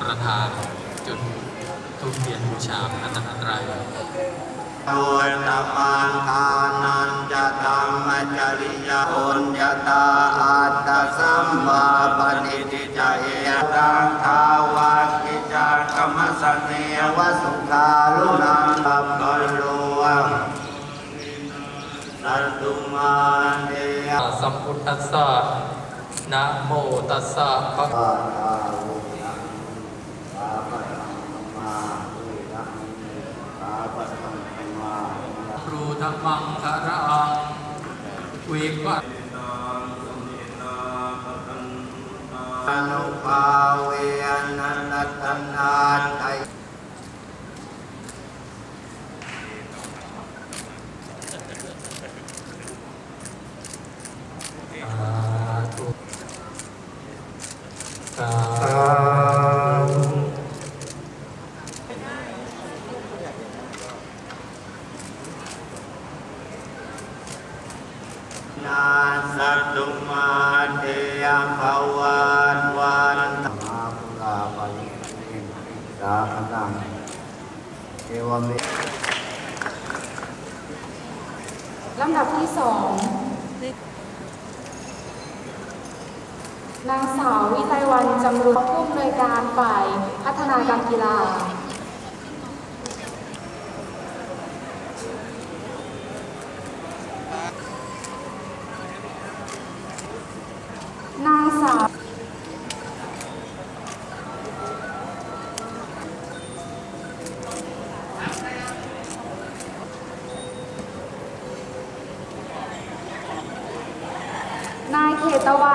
ประธานจุดทูปเทียนบูชาพระตนตรัยโดยตะปังทานันจะธรรมจริยาอุญญาตาอัตตสัมมาปณิติจเอตังทาวากิจากรรมสเนวสุขาลุนังตัปปะโลสัตตุมาเนยสัมพุทธัสสะนะโมตัสสะภะปาทาวุนังปาปะตังมาอุนังปาปะตังมา ครูธรร มังคารังวิปัสอนุภาเวนันตนาไทยสาธุสาธุ นาสัตุมาเตยมภวันวันตมาพุลาปยิเนสาคนังเอวเมลำดับที่สองนางสาววิไลวันจำรุนผู้อำนวยการฝ่ายพัฒนาการกีฬา ตะวั